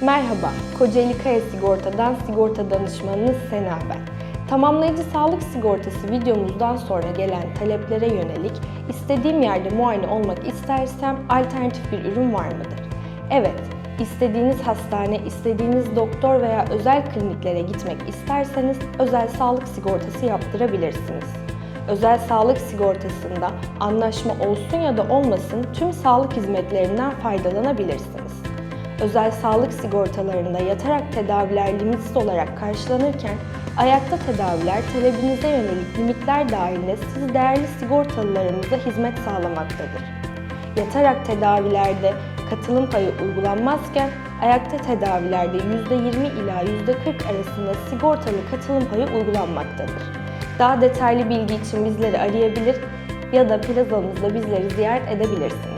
Merhaba, Kocaeli Kaya Sigorta'dan sigorta danışmanınız Sena ben. Tamamlayıcı sağlık sigortası videomuzdan sonra gelen taleplere yönelik istediğim yerde muayene olmak istersem alternatif bir ürün var mıdır? Evet, istediğiniz hastane, istediğiniz doktor veya özel kliniklere gitmek isterseniz özel sağlık sigortası yaptırabilirsiniz. Özel sağlık sigortasında anlaşma olsun ya da olmasın tüm sağlık hizmetlerinden faydalanabilirsiniz. Özel sağlık sigortalarında yatarak tedaviler limitsiz olarak karşılanırken ayakta tedaviler talebinize yönelik limitler dahilinde siz değerli sigortalılarınıza hizmet sağlamaktadır. Yatarak tedavilerde katılım payı uygulanmazken ayakta tedavilerde %20 ila %40 arasında sigortalı katılım payı uygulanmaktadır. Daha detaylı bilgi için bizleri arayabilir ya da plazamızda bizleri ziyaret edebilirsiniz.